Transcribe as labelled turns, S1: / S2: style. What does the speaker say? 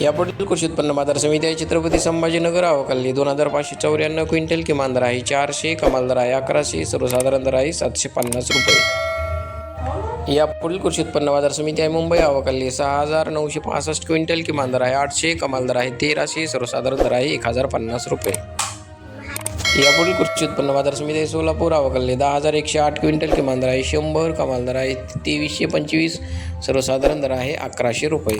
S1: यापुढील कृषी उत्पन्न बाजार समिती आहे. छत्रपती संभाजीनगर अवकाली दोन हजार पाचशे चौऱ्याण्णव क्विंटल किमान दर आहे चारशे कमाल दर आहे अकराशे सर्वसाधारण दर आहे सातशे पन्नास रुपये. यापुढील कृषी उत्पन्न बाजार समिती आहे. मुंबई अवकाली सहा हजार नऊशे पासष्ट क्विंटल किमान दर आहे आठशे कमाल दर आहे तेराशे सर्वसाधारण दर आहे एक हजार पन्नास रुपये. यापुढील कृषी उत्पन्न बाजार समिती आहे. सोलापूर अवकाली दहा हजार एकशे आठ क्विंटल किमान दर आहे शंभर कमाल दर आहे तेवीसशे पंचवीस सर्वसाधारण दर आहे अकराशे रुपये.